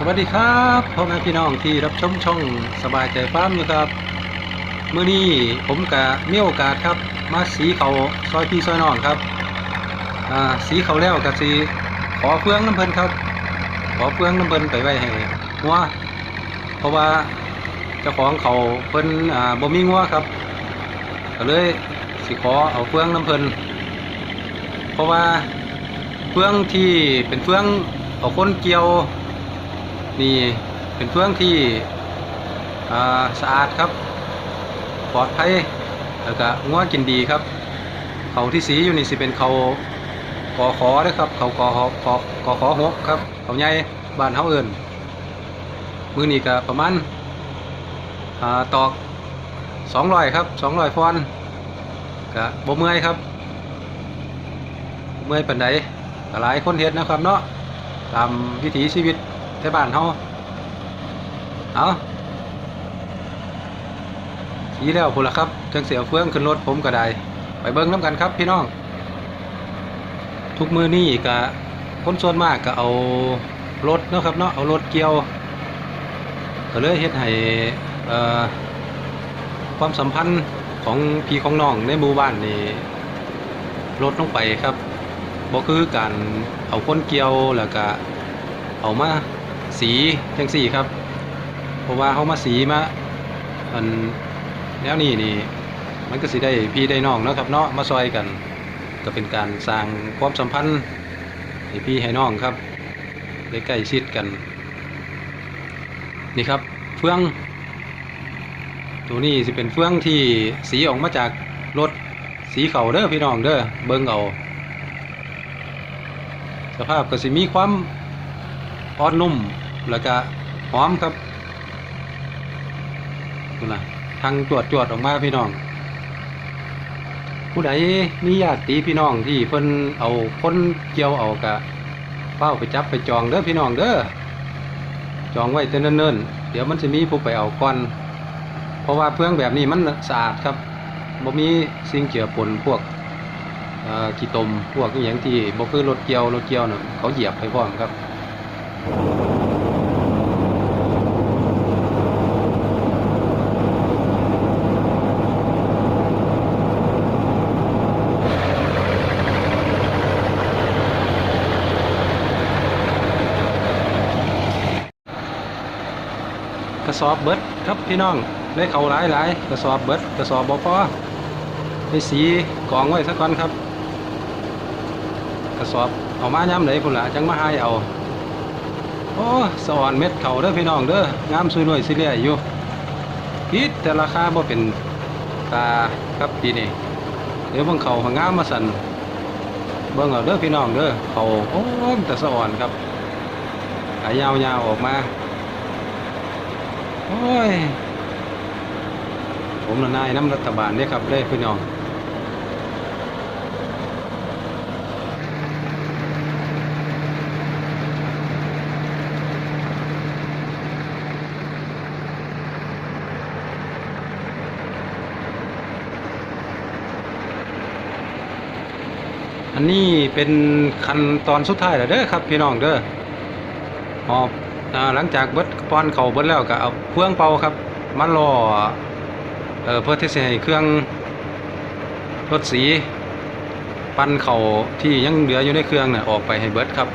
สวัสดีครับพ่อแม่พี่น้องที่รับชมช่องสบายใจฟ้ามอยู่ครับเมื่อนี้ผมกะมีโอกาสครับ มาสีเขาซอยพี่ซอยน้องครับอ่าสีเขาแล้วกะสีขอเฟืองน้ำเพลินครับ ขอเฟืองน้ำเพลินไปไว้ให้งัวเพราะว่าเจ้าของเขาเพิ่นอ่าบ่มีงัวครับก็เลยสิขอเอาเฟืองน้ำเพลินเพราะว่าเฟืองที่เป็นเฟืองเอาคนเกี่ยว นี่เป็นเฟืองที่าสะอาดครับปลอดภัยแล้วก็งัวกินดีครับ เขาที่สีอยู่นี่สิเป็นเขากอขอนะครับเขากอขอกอขอหกครับเขาใหญ่บ้านเฮาเอิ้นมือนี่ก็ประมาณาตอกสองร้อยครับสองร้อยฟอนก็บ่เมื่อยครับ เมื่อยปานใดหลายคนเฮ็ดนะครับเนาะตามวิถีชีวิต ในบ้านเฮาเอาสีแล้วพุ่นละครับจังเสียเฟืองขึ้นรถผมก็ได้ ไปเบิ้งน้ำกันครับพี่น้อง ทุกมือนี่ก็คนส่วนมากก็เอารถเนาะครับเนาะเอารถเกี่ยวก็เลยเฮ็ดให้ความสัมพันธ์ของพี่ของน้องในหมู่บ้านนี่ลดลงไปครับบ่คือการเอาคนเกี่ยวแล้วก็เอามา สีจังสี่ครับ เพราะว่าเขามาสีมาอันแล้วนี่นี่มันก็สิได้พี่ได้น้องเนาะครับเนาะมาซอยกัน ก็เป็นการสร้างความสัมพันธ์ให้พี่ให้น้องครับได้ใกล้ชิดกัน นี่ครับเฟือง ตัวนี้สิเป็นเฟืองที่สีออกมาจากรถสีเขาเด้อพี่น้องเด้อเบิ่งเอาสภาพก็สิมีความอ่อนนุ่ม แล้วก็หอมครับนี่นะทางจวดจวดออกมาพี่น้อง ผู้ใดมีญาติพี่น้องที่เพิ่นเอาคนเกี่ยวเอากะเป้าไปจับไปจองเด้อพี่น้องเด้อจองไว้แต่เนิ่นๆเดี๋ยวมันจะมีผู้ไปเอาก่อน เพราะว่าเพื่องแบบนี้มันสะอาดครับบ่มีสิ่งเจือปนพวกขี้ตมพวกอย่างที่บ่คือรถเกี่ยวรถเกี่ยวเน่ะเขาเหยียบไปพร้อมครับ กระสอบเบิดครับพี่น้องได้เขาหลายหลายกระสอบเบิดกระสอบบอพอไปสีกองไว้สักก่อนครับ กระสอบเอามาย้ำไหนพุ่นละจังมาใหายเอาโอ้สอนเม็ดเขาเด้อพี่น้องเด้องามสุยหน่วยสิเลียอยู่พิษแต่ราคาบ่เป็นตาครับปีนี้เดี๋ยวเบิ่งเขาหางามมาสั่นเบิ่งเอาเด้อพี่น้องเด้อเขาโอ้แต่สะอ่อนครับขายยาวๆออกมา โอ้ย ผมละนายน้ำรัฐบาลเนี่ยครับได้พี่น้องอันนี้เป็นขั้นตอนสุดท้ายแล้วเด้อครับ พี่น้องเด้อหอบอ่า หลังจากเบิดป้อนเขาเบิดแล้วก็เอาเครื่องเป่าครับมารอเอ่อเพื่อที่จะให้เครื่องรถสีปั้นเข่าที่ยังเหลืออยู่ในเครื่องน่ะออกไปให้เบิดครับ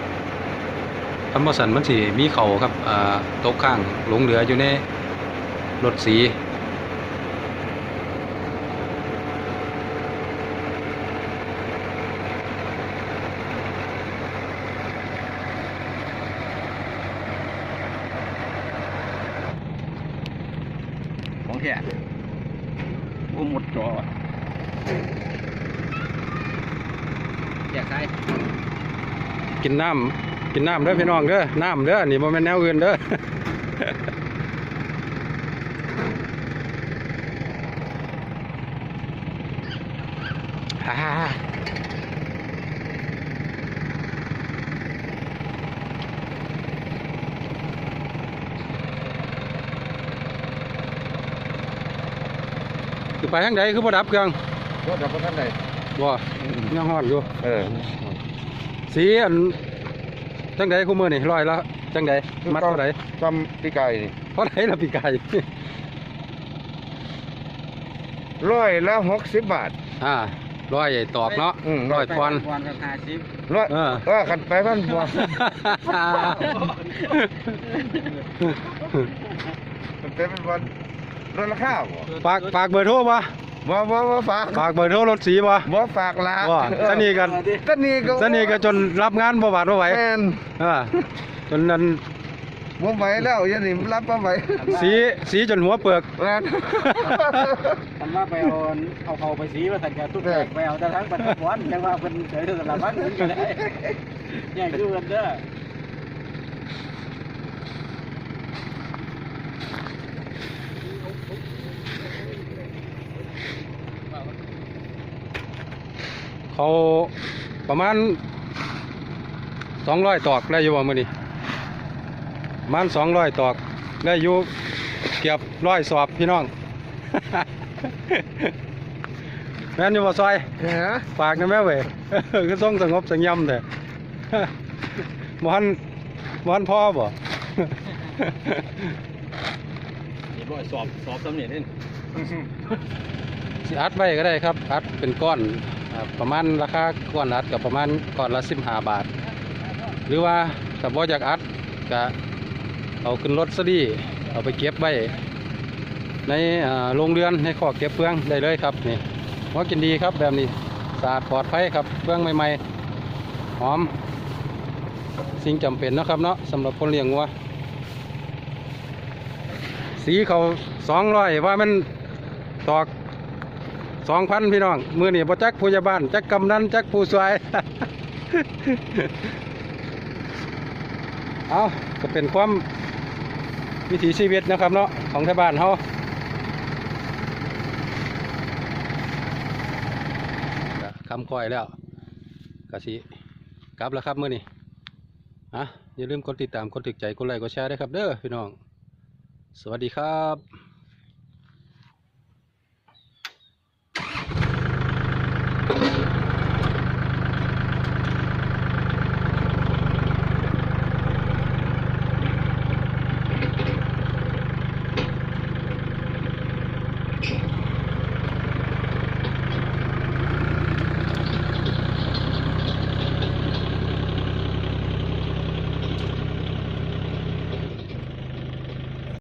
คำว่าสันมันสีมีเข่าครับอ่าตกข้างหลงเหลืออยู่ในรถสี แท้โอ้หมดจออยากใส่กินน้ำกินน้ำเด้อพี่น้องเด้อน้ำเด้อนี่บ่แม่นแนวอื่นเด้อ คือไปทางใดคือบ่ดับเครื่องรถดับรถท่านใดบ่ยังฮอดอยู่ เออสีอันจังใดคู่มือนี่ร้อยละจังใดมัดเท่าไหร่จำปีไก่นี่เท่าไหร่ละปีไก่ร้อยละหกสิบบาท อ่าร้อยตอกเนาะอืมร้อยปอนด์วันกับห้าสิบร้อยเออเออขันไปพันบัวมันเป็นวัน ลดราคาบ่ฝากฝากเบอร์โทรบ่บ่บ่บ่ฝากฝากเบอร์โทรรถสีบ่บ่ฝากละว่าสนิทกันสนิทก็สนิทก็จนรับงานบ่บาดบ่ไหวแม่นอ่าจนนั้นบ่ไหวแล้วยันนี่รับบ่ไหวสีสีจนหัวเปลือกแม่นทำมาไปเอาเอาเขาไปสีมาสั่งแกทุกแตกไปเอาแต่ทั้งปันบอนยังว่าเป็นเฉยๆสลับบ้านอื่นก็ได้ใหญ่คือกันเด้อ เขาประมาณสองร้อยตอกได้อยู่บ่มื้อนี้ประมาณสองร้อยตอกได้อยู่เกือบร้อยสอบพี่น้อง แม่นอยู่บ่ซอยแหมฝากนะแม่เว้ยคือส่งสงบสงยำแต่บ่ทันบ่ทันพ่อบ่นี่บ่สอบสอบสำเร็จนี่สิอัดไว้ก็ได้ครับ อัดเป็นก้อน อ่าประมาณราคาก้อนอัดกับประมาณก้อนละ15บห้าบาท หรือว่าถ้าบ่อยากอัดก็เอาขึ้นรถซะดีเอาไปเก็บไว้ในโรงเรือนในขอกเก็บเฟืองได้เลยครับนี่ว่ากินดีครับแบบนี้สะอาดปลอดภัยครับเฟืองใหม่ๆหอม สิ่งจำเป็นนะครับเนาะสำหรับคนเลี้ยงวัวสีเขาสองร้อยว่ามันตอก สองพันพี่น้อง มือนี่บ่จักผู้ใหญ่บ้านจักกำนันจักผู้สวย เอาก็เป็นความวิถีชีวิตนะครับเนาะของชาวบ้านเขาคำก้อยแล้วกะสิกลับแล้วครับมือนี้อะอย่าลืมกดติดตามกดติดใจกดไลค์กดแชร์ด้วยครับเด้อพี่น้อง สวัสดีครับ